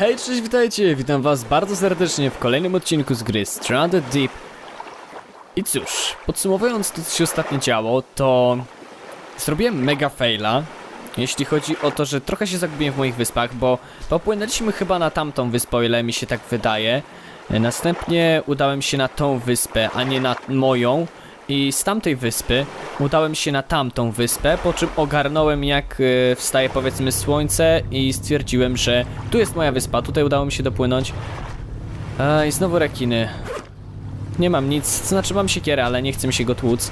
Hej, cześć, witajcie! Witam was bardzo serdecznie w kolejnym odcinku z gry Stranded Deep. I cóż, podsumowując to, co się ostatnio działo, to... Zrobiłem mega faila, jeśli chodzi o to, że trochę się zagubiłem w moich wyspach, bo popłynęliśmy chyba na tamtą wyspę, o ile mi się tak wydaje. Następnie udałem się na tą wyspę, a nie na moją. I z tamtej wyspy udałem się na tamtą wyspę, po czym ogarnąłem jak e, wstaje powiedzmy słońce i stwierdziłem, że tu jest moja wyspa, tutaj udało mi się dopłynąć. E, I znowu rekiny. Nie mam nic, znaczy mam siekierę, ale nie chcę się go tłuc.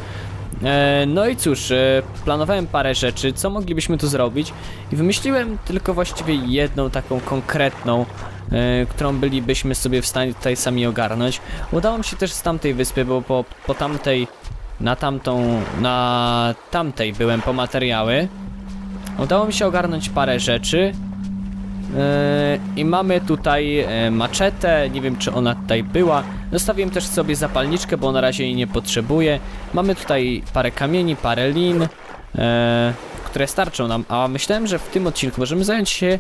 E, no i cóż, e, planowałem parę rzeczy, co moglibyśmy tu zrobić i wymyśliłem tylko właściwie jedną taką konkretną, e, którą bylibyśmy sobie w stanie tutaj sami ogarnąć. Udało mi się też z tamtej wyspy, bo po, po tamtej, na tamtą, na tamtej byłem po materiały. Udało mi się ogarnąć parę rzeczy. E, I mamy tutaj e, maczetę, nie wiem czy ona tutaj była. Zostawiłem też sobie zapalniczkę, bo na razie jej nie potrzebuję. Mamy tutaj parę kamieni, parę lin, e, które starczą nam. A myślałem, że w tym odcinku możemy zająć się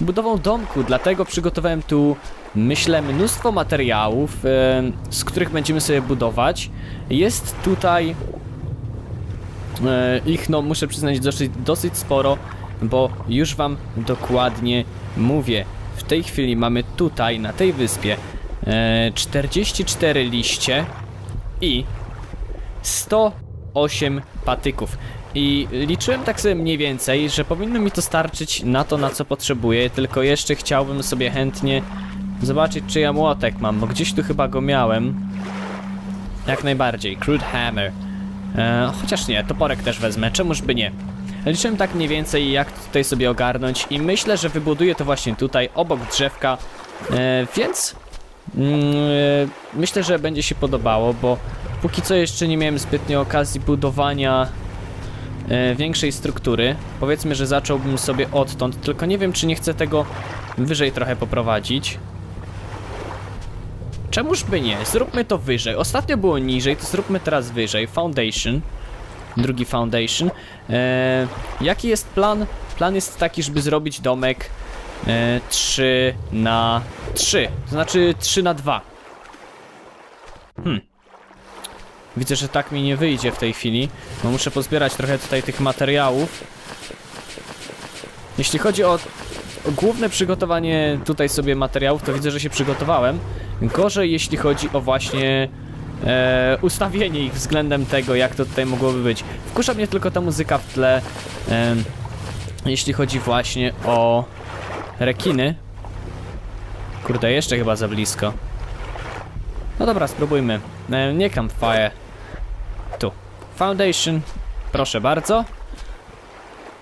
budową domku, dlatego przygotowałem tu, myślę, mnóstwo materiałów, e, z których będziemy sobie budować. Jest tutaj ich, no muszę przyznać, dosyć, dosyć sporo, bo już wam dokładnie mówię. W tej chwili mamy tutaj, na tej wyspie, e, 44 liście i 108 patyków. I liczyłem tak sobie mniej więcej, że powinno mi to starczyć na to, na co potrzebuję, tylko jeszcze chciałbym sobie chętnie zobaczyć, czy ja młotek mam, bo gdzieś tu chyba go miałem. Jak najbardziej, Crude Hammer. E, chociaż nie, toporek też wezmę, czemuż by nie. Liczyłem tak mniej więcej, jak tutaj sobie ogarnąć i myślę, że wybuduję to właśnie tutaj, obok drzewka, e, więc mm, e, myślę, że będzie się podobało, bo póki co jeszcze nie miałem zbytnio okazji budowania e, większej struktury. Powiedzmy, że zacząłbym sobie odtąd, tylko nie wiem, czy nie chcę tego wyżej trochę poprowadzić. Czemuż by nie? Zróbmy to wyżej. Ostatnio było niżej, to zróbmy teraz wyżej. Foundation. Drugi foundation. Eee, jaki jest plan? Plan jest taki, żeby zrobić domek e, 3 na 3. To znaczy 3 na 2. Hmm. Widzę, że tak mi nie wyjdzie w tej chwili, bo muszę pozbierać trochę tutaj tych materiałów. Jeśli chodzi o główne przygotowanie tutaj sobie materiałów, to widzę, że się przygotowałem. Gorzej jeśli chodzi o właśnie e, ustawienie ich względem tego, jak to tutaj mogłoby być. Wkusza mnie tylko ta muzyka w tle, e, jeśli chodzi właśnie o rekiny. Kurde, jeszcze chyba za blisko. No dobra, spróbujmy. E, nie campfire. Tu. Foundation. Proszę bardzo.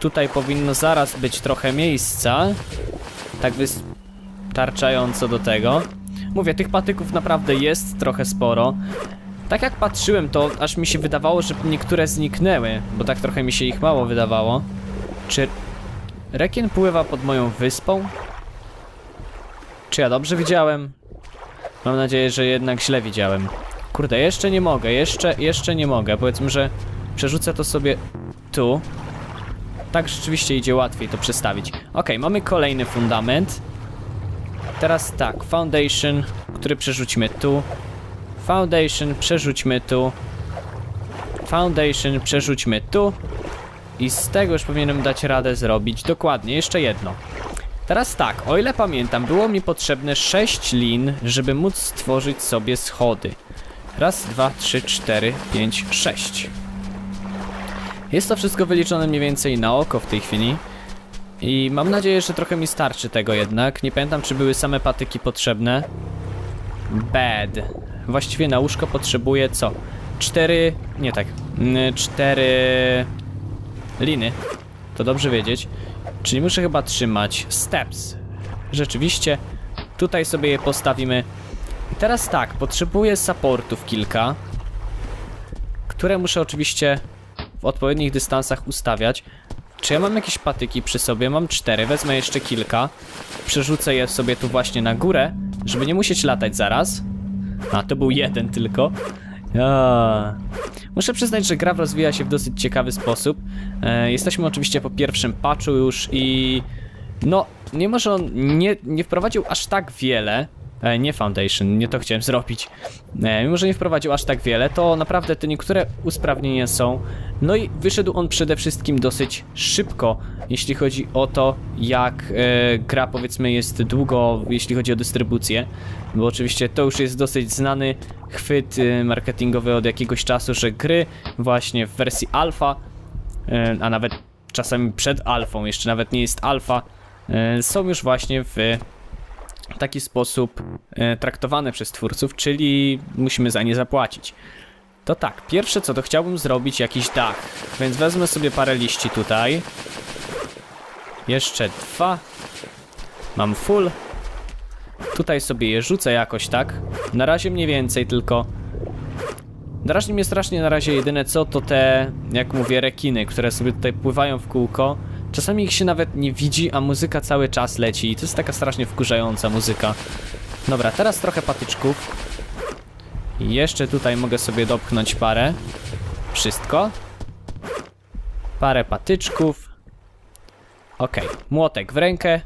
Tutaj powinno zaraz być trochę miejsca. Tak wystarczająco do tego. Mówię, tych patyków naprawdę jest trochę sporo. Tak jak patrzyłem, to aż mi się wydawało, że niektóre zniknęły, bo tak trochę mi się ich mało wydawało. Czy rekin pływa pod moją wyspą? Czy ja dobrze widziałem? Mam nadzieję, że jednak źle widziałem. Kurde, jeszcze nie mogę, jeszcze, jeszcze nie mogę. Powiedzmy, że przerzucę to sobie tu. Tak rzeczywiście idzie łatwiej to przestawić. Ok, mamy kolejny fundament. Teraz tak, foundation, który przerzućmy tu. Foundation, przerzućmy tu. Foundation, przerzućmy tu. I z tego już powinienem dać radę zrobić dokładnie, jeszcze jedno. Teraz tak, o ile pamiętam, było mi potrzebne 6 lin, żeby móc stworzyć sobie schody. Raz, dwa, trzy, cztery, pięć, sześć. Jest to wszystko wyliczone mniej więcej na oko w tej chwili. I mam nadzieję, że trochę mi starczy tego jednak. Nie pamiętam, czy były same patyki potrzebne. Bad. Właściwie na łóżko potrzebuję co? Cztery... nie tak. Mm, Cztery... liny. To dobrze wiedzieć. Czyli muszę chyba trzymać steps. Rzeczywiście. Tutaj sobie je postawimy. I teraz tak, potrzebuję supportów kilka. Które muszę oczywiście w odpowiednich dystansach ustawiać. Czy ja mam jakieś patyki przy sobie? Mam cztery, wezmę jeszcze kilka. Przerzucę je sobie tu właśnie na górę, żeby nie musieć latać zaraz. A, to był jeden tylko. Muszę przyznać, że gra rozwija się w dosyć ciekawy sposób. E, jesteśmy oczywiście po pierwszym patchu już i no, mimo że on nie, nie wprowadził aż tak wiele, e, nie Foundation, nie to chciałem zrobić, e, mimo że nie wprowadził aż tak wiele, to naprawdę te niektóre usprawnienia są, no i wyszedł on przede wszystkim dosyć szybko, jeśli chodzi o to, jak e, gra powiedzmy jest długo, jeśli chodzi o dystrybucję, bo oczywiście to już jest dosyć znany chwyt e, marketingowy od jakiegoś czasu, że gry właśnie w wersji alfa, e, a nawet czasami przed alfą, jeszcze nawet nie jest alfa, e, są już właśnie w taki sposób e, traktowane przez twórców, czyli musimy za nie zapłacić. To tak, pierwsze co to chciałbym zrobić jakiś dach, więc wezmę sobie parę liści tutaj. Jeszcze dwa. Mam full. Tutaj sobie je rzucę jakoś tak. Na razie mniej więcej tylko. Drażni mnie strasznie na razie jedyne co to te, jak mówię, rekiny, które sobie tutaj pływają w kółko. Czasami ich się nawet nie widzi, a muzyka cały czas leci i to jest taka strasznie wkurzająca muzyka. Dobra, teraz trochę patyczków. Jeszcze tutaj mogę sobie dopchnąć parę. Wszystko. Parę patyczków. Okej, młotek w rękę.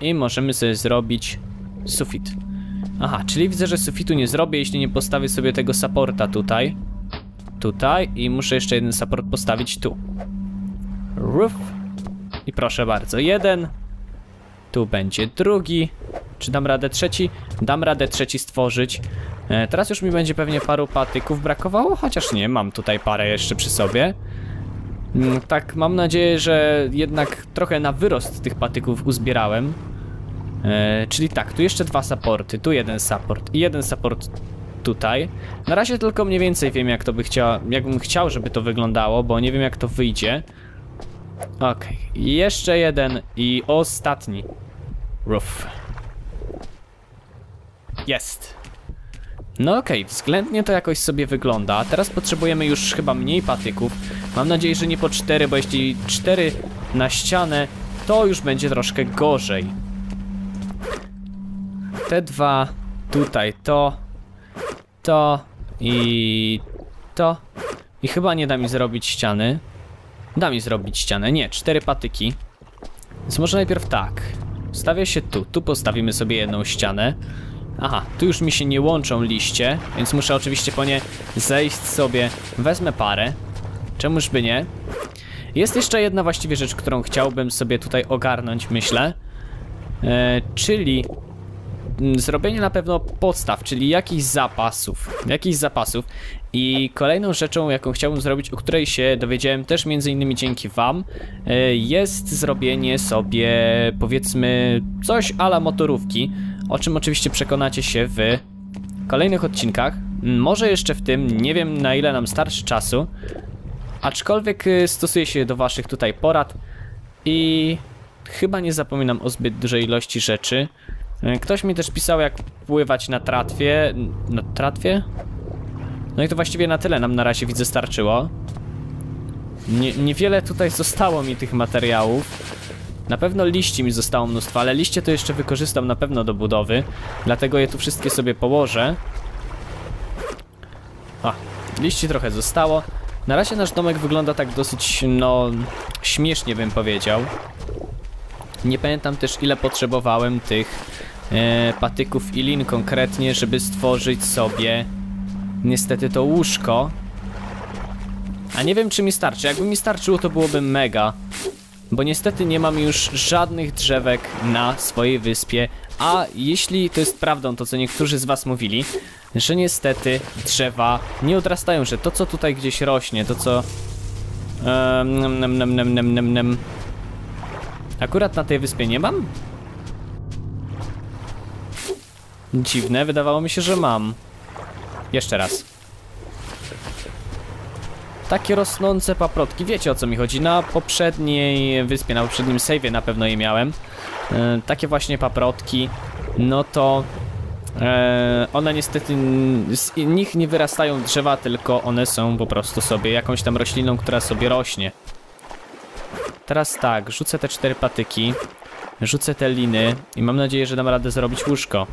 I możemy sobie zrobić sufit. Aha, czyli widzę, że sufitu nie zrobię, jeśli nie postawię sobie tego supporta tutaj. Tutaj i muszę jeszcze jeden support postawić tu. Roof. Proszę bardzo, jeden. Tu będzie drugi. Czy dam radę trzeci? Dam radę trzeci stworzyć. E, teraz już mi będzie pewnie paru patyków brakowało, chociaż nie, mam tutaj parę jeszcze przy sobie. Mm, Tak, mam nadzieję, że jednak trochę na wyrost tych patyków uzbierałem. E, czyli tak, tu jeszcze dwa supporty, tu jeden support i jeden support tutaj. Na razie tylko mniej więcej wiem jak to by chciała, jakbym chciał, żeby to wyglądało, bo nie wiem jak to wyjdzie. Okej, i jeszcze jeden i ostatni. Roof. Jest. No okej, względnie to jakoś sobie wygląda. Teraz potrzebujemy już chyba mniej patyków. Mam nadzieję, że nie po cztery, bo jeśli cztery na ścianę, to już będzie troszkę gorzej. Te dwa, tutaj to, to i to. I chyba nie da mi zrobić ściany. Da mi zrobić ścianę, nie, cztery patyki. Więc może najpierw tak. Stawia się tu, tu postawimy sobie jedną ścianę. Aha, tu już mi się nie łączą liście, więc muszę oczywiście po nie zejść sobie. Wezmę parę. Czemuż by nie? Jest jeszcze jedna właściwie rzecz, którą chciałbym sobie tutaj ogarnąć, myślę. E, czyli zrobienie na pewno podstaw, czyli jakichś zapasów. Jakichś zapasów. I kolejną rzeczą, jaką chciałbym zrobić, o której się dowiedziałem też między innymi dzięki wam, e, jest zrobienie sobie powiedzmy coś ala motorówki, o czym oczywiście przekonacie się w kolejnych odcinkach. Może jeszcze w tym, nie wiem na ile nam starczy czasu, aczkolwiek y, stosuję się do waszych tutaj porad i chyba nie zapominam o zbyt dużej ilości rzeczy. Y, Ktoś mi też pisał jak pływać na tratwie, na tratwie? No i to właściwie na tyle nam na razie widzę starczyło. Nie, niewiele tutaj zostało mi tych materiałów. Na pewno liści mi zostało mnóstwo, ale liście to jeszcze wykorzystam na pewno do budowy. Dlatego je tu wszystkie sobie położę. A, liści trochę zostało. Na razie nasz domek wygląda tak dosyć, no, śmiesznie bym powiedział. Nie pamiętam też ile potrzebowałem tych e, patyków i lin konkretnie, żeby stworzyć sobie niestety to łóżko. A nie wiem czy mi starczy. Jakby mi starczyło to byłoby mega. Bo niestety nie mam już żadnych drzewek na swojej wyspie, a jeśli to jest prawdą to co niektórzy z was mówili, że niestety drzewa nie odrastają, że to co tutaj gdzieś rośnie, to co... Um, nem, nem, nem, nem, nem, nem. Akurat na tej wyspie nie mam? Dziwne, wydawało mi się, że mam. Jeszcze raz. Takie rosnące paprotki, wiecie o co mi chodzi. Na poprzedniej wyspie, na poprzednim save'ie na pewno je miałem. E, takie właśnie paprotki, no to e, one niestety, z nich nie wyrastają drzewa, tylko one są po prostu sobie jakąś tam rośliną, która sobie rośnie. Teraz tak, rzucę te cztery patyki, rzucę te liny i mam nadzieję, że dam radę zrobić łóżko.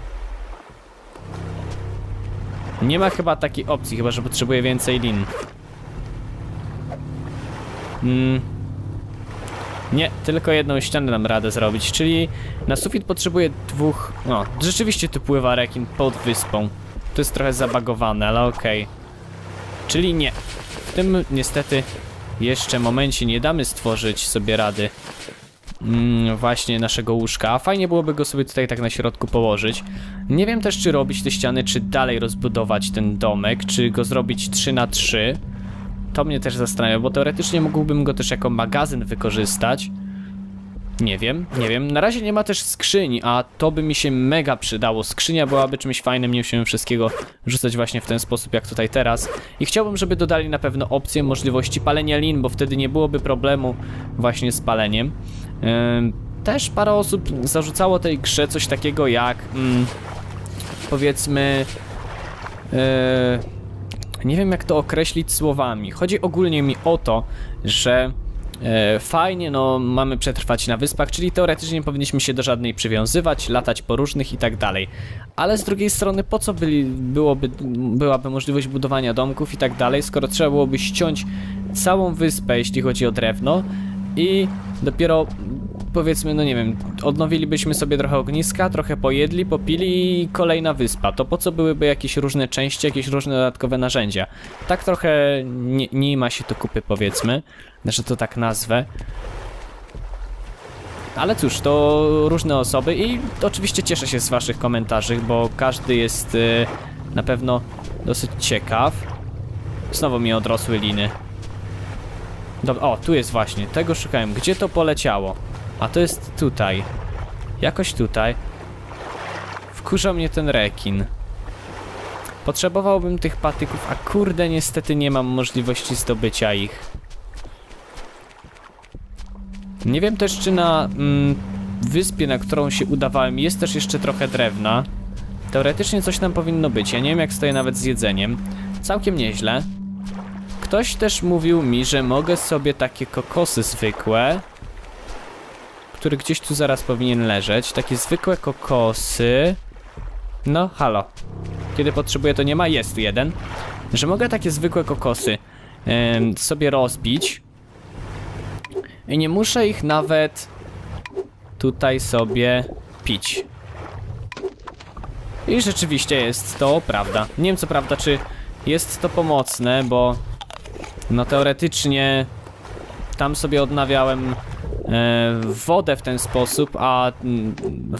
Nie ma chyba takiej opcji, chyba że potrzebuję więcej lin. Mm. Nie, tylko jedną ścianę dam radę zrobić, czyli na sufit potrzebuję dwóch... No, rzeczywiście tu pływa rekin pod wyspą. To jest trochę zabagowane, ale okej. Czyli nie. W tym niestety jeszcze momencie nie damy stworzyć sobie rady właśnie naszego łóżka. Fajnie byłoby go sobie tutaj tak na środku położyć. Nie wiem też, czy robić te ściany, czy dalej rozbudować ten domek, czy go zrobić 3 na 3 To mnie też zastanawia, bo teoretycznie mógłbym go też jako magazyn wykorzystać. Nie wiem, nie wiem. Na razie nie ma też skrzyni, a to by mi się mega przydało. Skrzynia byłaby czymś fajnym, nie musimy wszystkiego rzucać właśnie w ten sposób jak tutaj teraz. I chciałbym, żeby dodali na pewno opcję możliwości palenia lin, bo wtedy nie byłoby problemu właśnie z paleniem. Też parę osób zarzucało tej grze coś takiego jak mm, powiedzmy yy, nie wiem jak to określić słowami. Chodzi ogólnie mi o to, że e, fajnie, no mamy przetrwać na wyspach, czyli teoretycznie nie powinniśmy się do żadnej przywiązywać, latać po różnych i tak dalej. Ale z drugiej strony, po co byli, byłoby, byłaby możliwość budowania domków i tak dalej, skoro trzeba byłoby ściąć całą wyspę, jeśli chodzi o drewno i dopiero powiedzmy, no nie wiem, odnowilibyśmy sobie trochę ogniska, trochę pojedli, popili i kolejna wyspa. To po co byłyby jakieś różne części, jakieś różne dodatkowe narzędzia? Tak trochę nie, nie ma się to kupy, powiedzmy, że to tak nazwę. Ale cóż, to różne osoby i oczywiście cieszę się z waszych komentarzy, bo każdy jest y, na pewno dosyć ciekaw. Znowu mi odrosły liny. Dobra, o, tu jest właśnie, tego szukałem. Gdzie to poleciało? A to jest tutaj. Jakoś tutaj. Wkurza mnie ten rekin. Potrzebowałbym tych patyków, a kurde niestety nie mam możliwości zdobycia ich. Nie wiem też czy na mm, wyspie, na którą się udawałem jest też jeszcze trochę drewna. Teoretycznie coś tam powinno być, ja nie wiem jak stoję nawet z jedzeniem. Całkiem nieźle. Ktoś też mówił mi, że mogę sobie takie kokosy zwykłe który gdzieś tu zaraz powinien leżeć. Takie zwykłe kokosy. No, halo. Kiedy potrzebuję, to nie ma. Jest jeden. Że mogę takie zwykłe kokosy sobie rozbić. I nie muszę ich nawet tutaj sobie pić. I rzeczywiście jest to prawda. Nie wiem co prawda, czy jest to pomocne, bo no teoretycznie tam sobie odnawiałem E, wodę w ten sposób, a mm,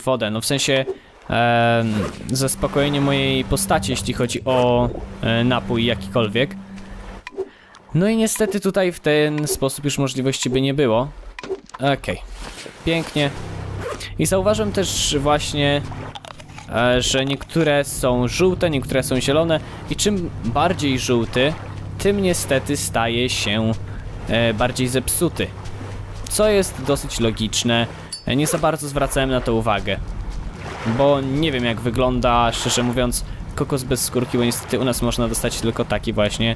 wodę, no w sensie e, zaspokojenie mojej postaci, jeśli chodzi o e, napój jakikolwiek. No i niestety tutaj w ten sposób już możliwości by nie było. Okej, okay. pięknie. I zauważyłem też właśnie, e, że niektóre są żółte, niektóre są zielone i czym bardziej żółty, tym niestety staje się e, bardziej zepsuty co jest dosyć logiczne. Nie za bardzo zwracałem na to uwagę, bo nie wiem jak wygląda, szczerze mówiąc, kokos bez skórki, bo niestety u nas można dostać tylko taki właśnie.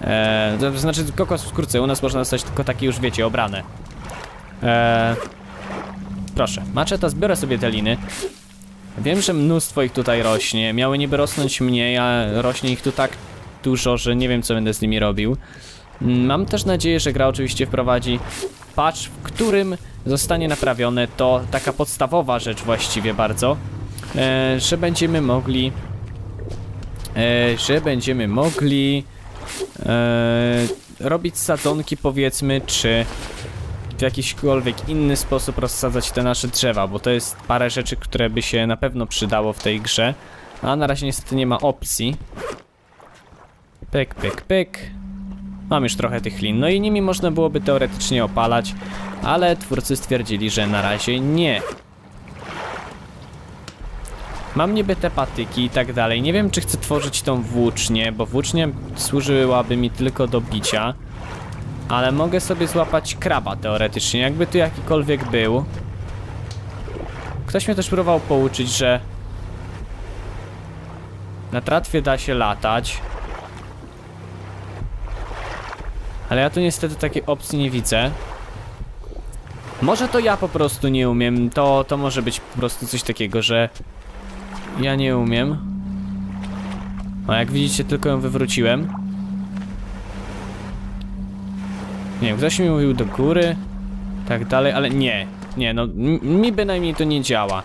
E, to znaczy kokos w skórce, u nas można dostać tylko taki już wiecie, obrane. E, proszę, maczeta, zbiorę sobie te liny. Wiem, że mnóstwo ich tutaj rośnie, miały niby rosnąć mniej, a rośnie ich tu tak dużo, że nie wiem co będę z nimi robił. Mam też nadzieję, że gra oczywiście wprowadzi patch, w którym zostanie naprawione to taka podstawowa rzecz właściwie bardzo, e, że będziemy mogli e, że będziemy mogli e, robić sadzonki powiedzmy, czy w jakiśkolwiek inny sposób rozsadzać te nasze drzewa, bo to jest parę rzeczy, które by się na pewno przydało w tej grze, a na razie niestety nie ma opcji. Pyk, pyk, pyk. Mam już trochę tych lin, no i nimi można byłoby teoretycznie opalać, ale twórcy stwierdzili, że na razie nie. Mam niby te patyki i tak dalej. Nie wiem, czy chcę tworzyć tą włócznię, bo włócznia służyłaby mi tylko do bicia. Ale mogę sobie złapać kraba teoretycznie, jakby tu jakikolwiek był. Ktoś mnie też próbował pouczyć, że na tratwie da się latać. Ale ja tu niestety takiej opcji nie widzę. Może to ja po prostu nie umiem. To, to może być po prostu coś takiego, że ja nie umiem. A jak widzicie, tylko ją tak dalej, ale nie, nie, no mi bynajmniej to nie działa.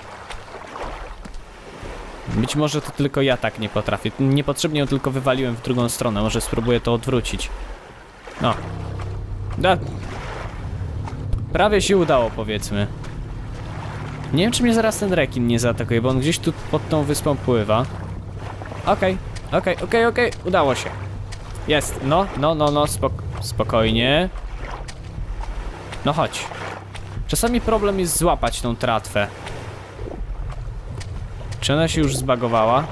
Być może to tylko ja tak nie potrafię. Niepotrzebnie ją tylko wywaliłem w drugą stronę. Może spróbuję to odwrócić. No. Da. Prawie się udało, powiedzmy. Nie wiem, czy mnie zaraz ten rekin nie zaatakuje, bo on gdzieś tu pod tą wyspą pływa. Okej, okej, okej, okej, udało się. Jest, no, no, no, no, spok spokojnie. No chodź. Czasami problem jest złapać tą tratwę. Czy ona się już zbagowała?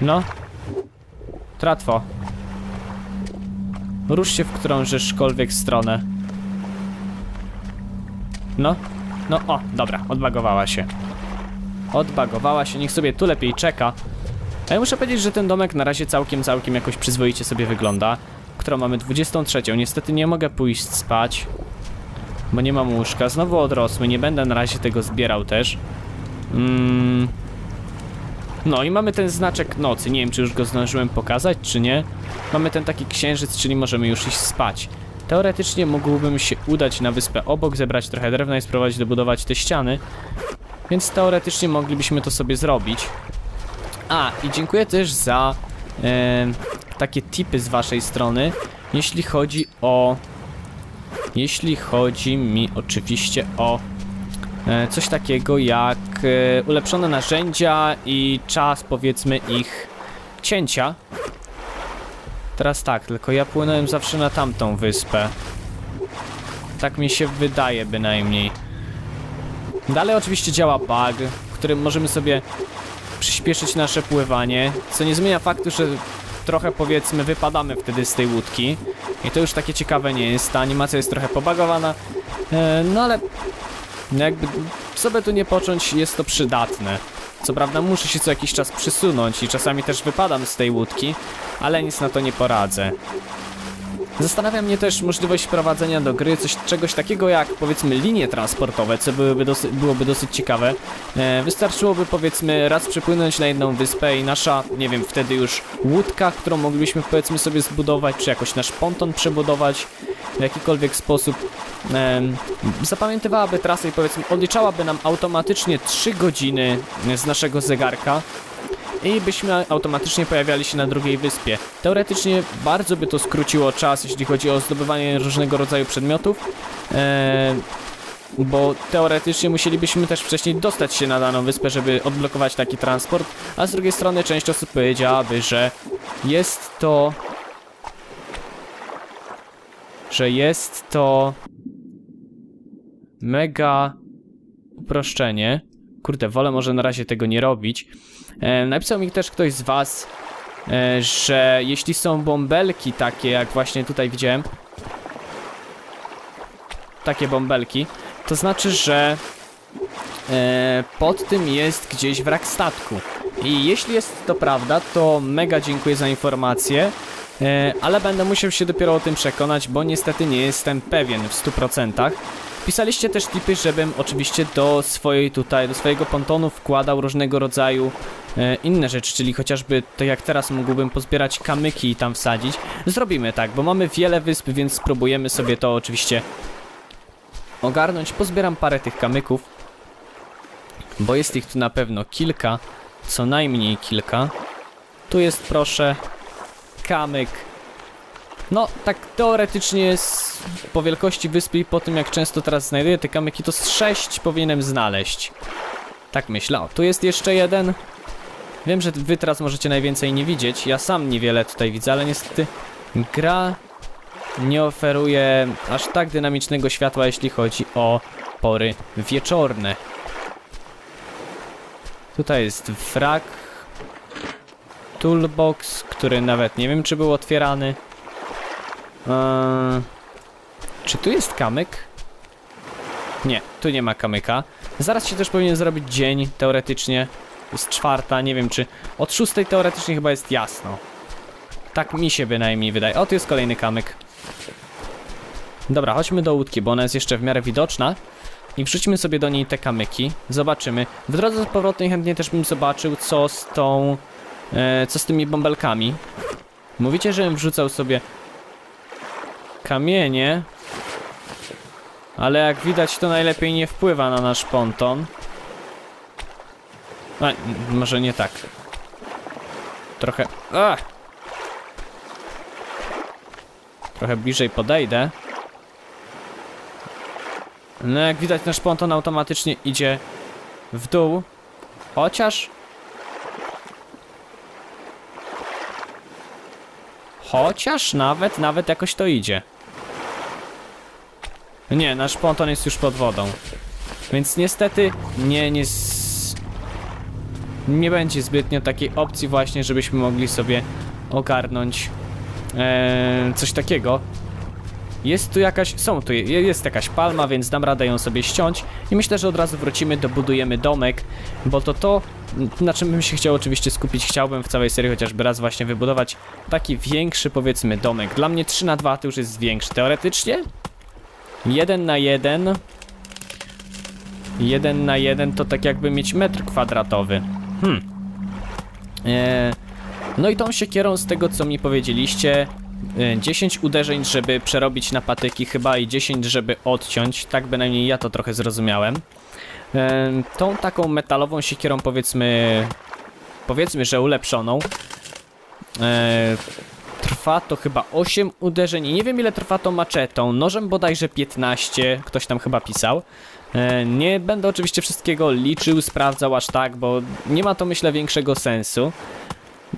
No. Tratwo. Rusz się w którążeszkolwiek stronę. No. No, o, dobra, odbagowała się. Odbagowała się, niech sobie tu lepiej czeka. A ja muszę powiedzieć, że ten domek na razie całkiem, całkiem jakoś przyzwoicie sobie wygląda. Którą mamy 23. Niestety nie mogę pójść spać. Bo nie mam łóżka. Znowu odrosły, nie będę na razie tego zbierał też. Mm. No i mamy ten znaczek nocy. Nie wiem, czy już go zdążyłem pokazać, czy nie. Mamy ten taki księżyc, czyli możemy już iść spać. Teoretycznie mógłbym się udać na wyspę obok, zebrać trochę drewna i spróbować dobudować te ściany. Więc teoretycznie moglibyśmy to sobie zrobić. A, i dziękuję też za e, takie tipy z waszej strony, jeśli chodzi o... Jeśli chodzi mi oczywiście o coś takiego jak e, ulepszone narzędzia i czas powiedzmy ich cięcia. Teraz tak, tylko ja płynąłem zawsze na tamtą wyspę. Tak mi się wydaje bynajmniej. Dalej oczywiście działa bug, w którym możemy sobie przyspieszyć nasze pływanie, co nie zmienia faktu, że trochę powiedzmy wypadamy wtedy z tej łódki i to już takie ciekawe nie jest, ta animacja jest trochę pobagowana, e, no ale jakby co by tu nie począć, jest to przydatne. Co prawda muszę się co jakiś czas przysunąć i czasami też wypadam z tej łódki, ale nic na to nie poradzę. Zastanawia mnie też możliwość wprowadzenia do gry coś, czegoś takiego jak powiedzmy linie transportowe, co byłoby, dosy, byłoby dosyć ciekawe. E, wystarczyłoby powiedzmy raz przepłynąć na jedną wyspę i nasza, nie wiem, wtedy już łódka, którą moglibyśmy powiedzmy sobie zbudować, czy jakoś nasz ponton przebudować w jakikolwiek sposób zapamiętywałaby trasę i powiedzmy odliczałaby nam automatycznie 3 godziny z naszego zegarka i byśmy automatycznie pojawiali się na drugiej wyspie. Teoretycznie bardzo by to skróciło czas, jeśli chodzi o zdobywanie różnego rodzaju przedmiotów, bo teoretycznie musielibyśmy też wcześniej dostać się na daną wyspę, żeby odblokować taki transport, a z drugiej strony część osób powiedziałaby, że jest to... że jest to... mega uproszczenie. Kurde, wolę może na razie tego nie robić. E, napisał mi też ktoś z was, e, że jeśli są bąbelki takie, jak właśnie tutaj widziałem, takie bąbelki, to znaczy, że e, pod tym jest gdzieś wrak statku. I jeśli jest to prawda, to mega dziękuję za informację, e, ale będę musiał się dopiero o tym przekonać, bo niestety nie jestem pewien w 100%. Pisaliście też tipy, żebym oczywiście do swojej tutaj, do swojego pontonu wkładał różnego rodzaju e, inne rzeczy, czyli chociażby to jak teraz mógłbym pozbierać kamyki i tam wsadzić. Zrobimy tak, bo mamy wiele wysp, więc spróbujemy sobie to oczywiście ogarnąć. Pozbieram parę tych kamyków, bo jest ich tu na pewno kilka, co najmniej kilka. Tu jest proszę kamyk. No, tak teoretycznie z, po wielkości wyspy i po tym jak często teraz znajduję te kamyki, to z 6 powinienem znaleźć. Tak myślę. O, tu jest jeszcze jeden. Wiem, że wy teraz możecie najwięcej nie widzieć. Ja sam niewiele tutaj widzę, ale niestety gra nie oferuje aż tak dynamicznego światła, jeśli chodzi o pory wieczorne. Tutaj jest wrak. Toolbox, który nawet nie wiem, czy był otwierany. Eee, czy tu jest kamyk? Nie, tu nie ma kamyka. Zaraz się też powinien zrobić dzień, teoretycznie. Jest czwarta, nie wiem czy... Od szóstej teoretycznie chyba jest jasno. Tak mi się bynajmniej wydaje. O, tu jest kolejny kamyk. Dobra, chodźmy do łódki, bo ona jest jeszcze w miarę widoczna. I wrzucimy sobie do niej te kamyki. Zobaczymy. W drodze powrotnej chętnie też bym zobaczył, co z tą... E, co z tymi bąbelkami. Mówicie, żebym wrzucał sobie kamienie. Ale jak widać to najlepiej nie wpływa na nasz ponton. A, może nie tak. Trochę... A! Trochę bliżej podejdę. No jak widać nasz ponton automatycznie idzie w dół. Chociaż... Chociaż nawet, nawet jakoś to idzie. Nie, nasz ponton jest już pod wodą. Więc niestety nie, nie, nie będzie zbytnio takiej opcji właśnie, żebyśmy mogli sobie ogarnąć e, coś takiego. Jest tu jakaś, są tu, je- jest jakaś palma, więc dam radę ją sobie ściąć i myślę, że od razu wrócimy, dobudujemy domek, bo to to, na czym bym się chciał oczywiście skupić, chciałbym w całej serii chociażby raz właśnie wybudować taki większy powiedzmy domek. Dla mnie 3 na 2 to już jest większy. Teoretycznie 1 na 1 1 na 1 to tak jakby mieć metr kwadratowy. Hmm. Eee, no i tą siekierą z tego co mi powiedzieliście e, 10 uderzeń, żeby przerobić na patyki chyba i 10, żeby odciąć. Tak bynajmniej ja to trochę zrozumiałem. E, tą taką metalową siekierą powiedzmy powiedzmy, że ulepszoną e, trwa to chyba 8 uderzeń i nie wiem ile trwa to maczetą. Nożem bodajże 15, ktoś tam chyba pisał. E, Nie będę oczywiście wszystkiego liczył, sprawdzał aż tak, bo nie ma to myślę większego sensu.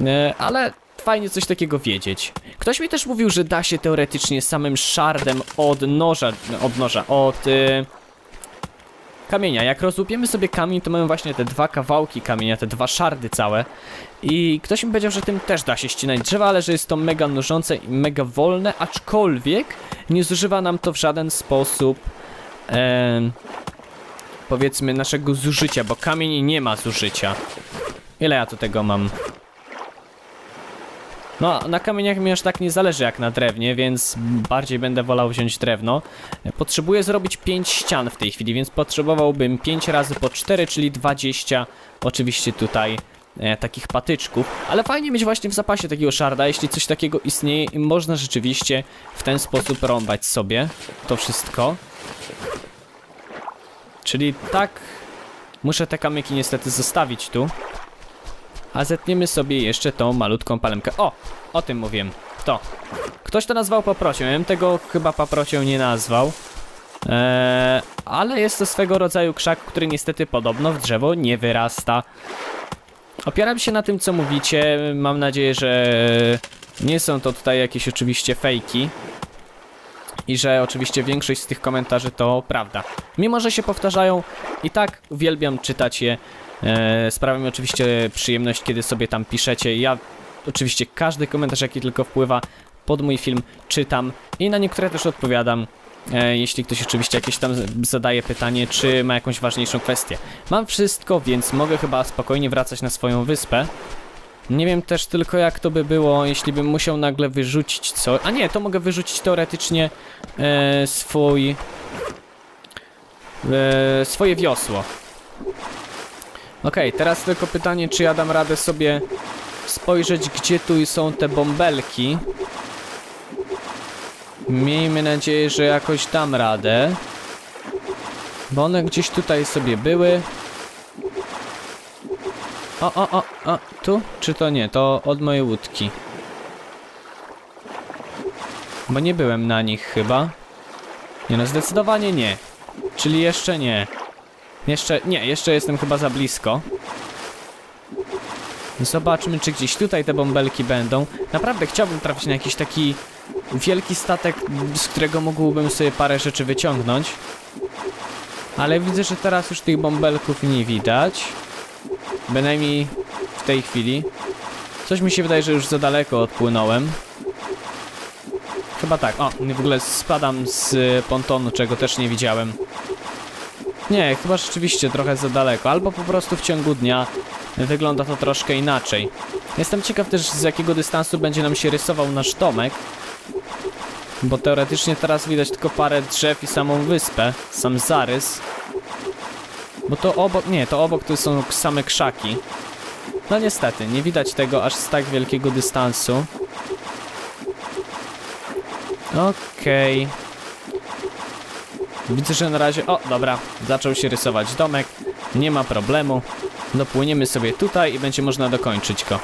E, Ale fajnie coś takiego wiedzieć. Ktoś mi też mówił, że da się teoretycznie samym szardem od noża, od noża, od e, kamienia. Jak rozłupiemy sobie kamień, to mamy właśnie te dwa kawałki kamienia, te dwa szardy całe. I ktoś mi powiedział, że tym też da się ścinać drzewa, ale że jest to mega nużące i mega wolne, aczkolwiek nie zużywa nam to w żaden sposób em, powiedzmy naszego zużycia, bo kamień nie ma zużycia. Ile ja tu tego mam? No, na kamieniach mi aż tak nie zależy jak na drewnie, więc bardziej będę wolał wziąć drewno. Potrzebuję zrobić 5 ścian w tej chwili, więc potrzebowałbym 5 razy po 4, czyli 20 oczywiście tutaj e, takich patyczków. Ale fajnie mieć właśnie w zapasie takiego szarda, jeśli coś takiego istnieje i można rzeczywiście w ten sposób rąbać sobie to wszystko. Czyli tak, muszę te kamyki niestety zostawić tu. A zetniemy sobie jeszcze tą malutką palemkę. O! O tym mówiłem. To. Ktoś to nazwał paprocią. Ja tego chyba paprocią nie nazwał. Eee, ale jest to swego rodzaju krzak, który niestety podobno w drzewo nie wyrasta. Opieram się na tym, co mówicie. Mam nadzieję, że nie są to tutaj jakieś oczywiście fejki. I że oczywiście większość z tych komentarzy to prawda. Mimo, że się powtarzają, i tak uwielbiam czytać je. E, sprawia mi oczywiście przyjemność, kiedy sobie tam piszecie. Ja oczywiście każdy komentarz, jaki tylko wpływa pod mój film, czytam i na niektóre też odpowiadam. E, jeśli ktoś oczywiście jakieś tam zadaje pytanie, czy ma jakąś ważniejszą kwestię. Mam wszystko, więc mogę chyba spokojnie wracać na swoją wyspę. Nie wiem też tylko jak to by było, jeśli bym musiał nagle wyrzucić co... A nie, to mogę wyrzucić teoretycznie e, swój... E, swoje wiosło. Okej, teraz tylko pytanie, czy ja dam radę sobie spojrzeć, gdzie tu są te bąbelki. Miejmy nadzieję, że jakoś dam radę. Bo one gdzieś tutaj sobie były. O, o, o, o, tu? Czy to nie? To od mojej łódki. Bo nie byłem na nich chyba. Nie no, zdecydowanie nie. Czyli jeszcze nie. Jeszcze, nie, jeszcze jestem chyba za blisko. Zobaczmy, czy gdzieś tutaj te bąbelki będą. Naprawdę chciałbym trafić na jakiś taki wielki statek, z którego mógłbym sobie parę rzeczy wyciągnąć. Ale widzę, że teraz już tych bąbelków nie widać. Bynajmniej w tej chwili. Coś mi się wydaje, że już za daleko odpłynąłem. Chyba tak. O, w ogóle spadam z y, pontonu, czego też nie widziałem. Nie, chyba rzeczywiście trochę za daleko, albo po prostu w ciągu dnia wygląda to troszkę inaczej. Jestem ciekaw też z jakiego dystansu będzie nam się rysował nasz domek. Bo teoretycznie teraz widać tylko parę drzew i samą wyspę, sam zarys. Bo to obok, nie, to obok to są same krzaki. No niestety, nie widać tego aż z tak wielkiego dystansu. Okej. Widzę, że na razie... O, dobra, zaczął się rysować domek. Nie ma problemu. Dopłyniemy sobie tutaj i będzie można dokończyć go.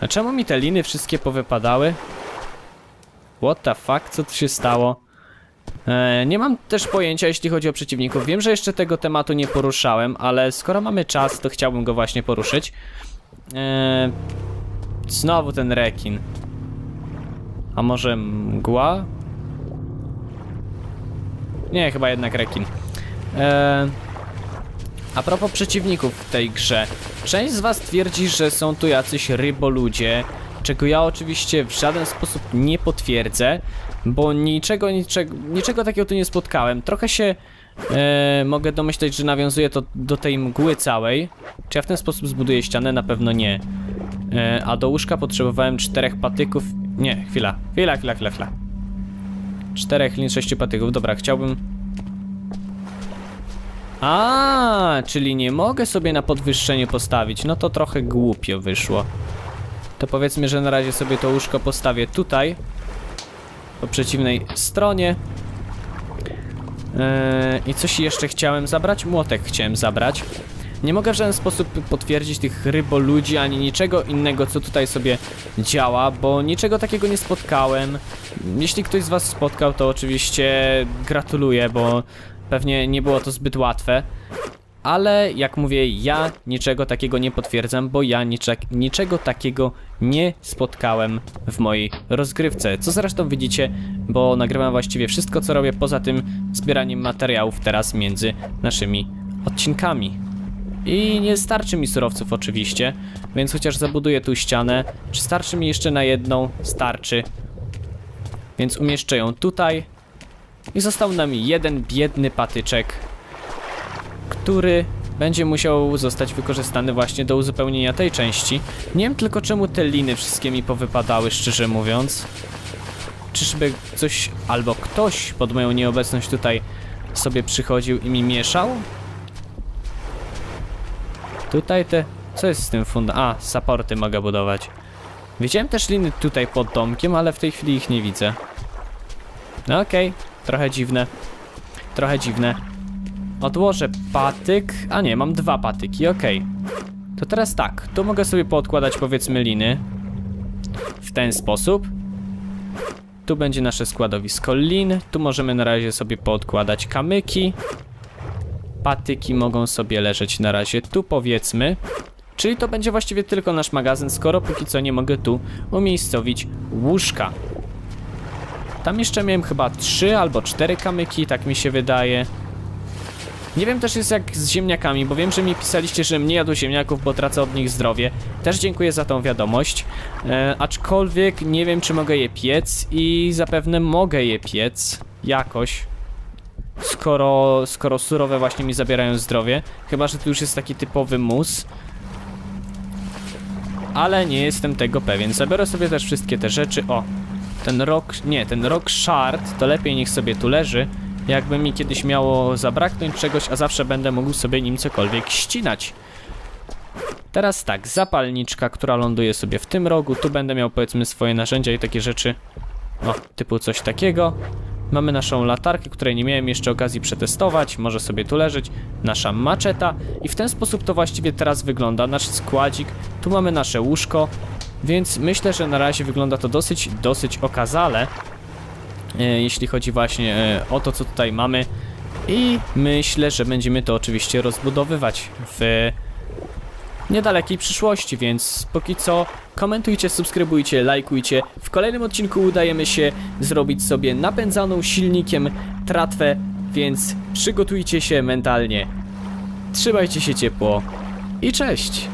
A czemu mi te liny wszystkie powypadały? What the fuck, co tu się stało? E, nie mam też pojęcia, jeśli chodzi o przeciwników. Wiem, że jeszcze tego tematu nie poruszałem, ale skoro mamy czas, to chciałbym go właśnie poruszyć. E, znowu ten rekin. A może mgła? Nie, chyba jednak rekin. E, a propos przeciwników w tej grze. Część z was twierdzi, że są tu jacyś ryboludzie, czego ja oczywiście w żaden sposób nie potwierdzę, bo niczego, niczego, niczego takiego tu nie spotkałem. Trochę się e, mogę domyśleć, że nawiązuje to do tej mgły całej. Czy ja w ten sposób zbuduję ścianę? Na pewno nie. E, a do łóżka potrzebowałem czterech patyków. Nie, chwila, chwila, chwila, chwila, chwila. Czterech lin, sześciu patyków. Dobra, chciałbym a, czyli nie mogę sobie na podwyższenie postawić. No to trochę głupio wyszło. To powiedzmy, że na razie sobie to łóżko postawię tutaj. Po przeciwnej stronie. Yy, I coś jeszcze chciałem zabrać? Młotek chciałem zabrać. Nie mogę w żaden sposób potwierdzić tych ryboludzi, ani niczego innego, co tutaj sobie działa, bo niczego takiego nie spotkałem. Jeśli ktoś z was spotkał, to oczywiście gratuluję, bo Pewnie nie było to zbyt łatwe. Ale jak mówię, ja niczego takiego nie potwierdzam, bo ja niczek, niczego takiego nie spotkałem w mojej rozgrywce. Co zresztą widzicie, bo nagrywam właściwie wszystko, co robię, poza tym zbieraniem materiałów teraz między naszymi odcinkami. I nie starczy mi surowców oczywiście, więc chociaż zabuduję tu ścianę, czy starczy mi jeszcze na jedną? Starczy. Więc umieszczę ją tutaj, i został nam jeden biedny patyczek, który będzie musiał zostać wykorzystany właśnie do uzupełnienia tej części. Nie wiem tylko czemu te liny wszystkie mi powypadały, szczerze mówiąc. Czyżby coś albo ktoś pod moją nieobecność tutaj sobie przychodził i mi mieszał? Tutaj te... Co jest z tym funda? A, supporty mogę budować. Widziałem też liny tutaj pod domkiem, ale w tej chwili ich nie widzę. No okej, okay. Trochę dziwne. Trochę dziwne. Odłożę patyk. A nie, mam dwa patyki, okej. Okay. To teraz tak, tu mogę sobie poodkładać powiedzmy liny. W ten sposób. Tu będzie nasze składowisko lin. Tu możemy na razie sobie poodkładać kamyki. Patyki mogą sobie leżeć na razie tu powiedzmy. Czyli to będzie właściwie tylko nasz magazyn, skoro póki co nie mogę tu umiejscowić łóżka. Tam jeszcze miałem chyba trzy albo cztery kamyki, tak mi się wydaje. Nie wiem też jest jak z ziemniakami, bo wiem, że mi pisaliście, że nie jadł ziemniaków, bo tracę od nich zdrowie. Też dziękuję za tą wiadomość. E, aczkolwiek nie wiem, czy mogę je piec i zapewne mogę je piec jakoś. Skoro, skoro surowe właśnie mi zabierają zdrowie. Chyba, że to już jest taki typowy mus. Ale nie jestem tego pewien. Zabiorę sobie też wszystkie te rzeczy. O, ten rock, nie, ten rock shard to lepiej niech sobie tu leży. Jakby mi kiedyś miało zabraknąć czegoś, a zawsze będę mógł sobie nim cokolwiek ścinać. Teraz tak, zapalniczka, która ląduje sobie w tym rogu. Tu będę miał powiedzmy swoje narzędzia i takie rzeczy. O, typu coś takiego. Mamy naszą latarkę, której nie miałem jeszcze okazji przetestować. Może sobie tu leżeć. Nasza maczeta. I w ten sposób to właściwie teraz wygląda. Nasz składzik. Tu mamy nasze łóżko. Więc myślę, że na razie wygląda to dosyć, dosyć okazale, jeśli chodzi właśnie e, o to, co tutaj mamy. I myślę, że będziemy to oczywiście rozbudowywać w niedalekiej przyszłości, więc póki co komentujcie, subskrybujcie, lajkujcie. W kolejnym odcinku udajemy się zrobić sobie napędzaną silnikiem tratwę, więc przygotujcie się mentalnie. Trzymajcie się ciepło i cześć!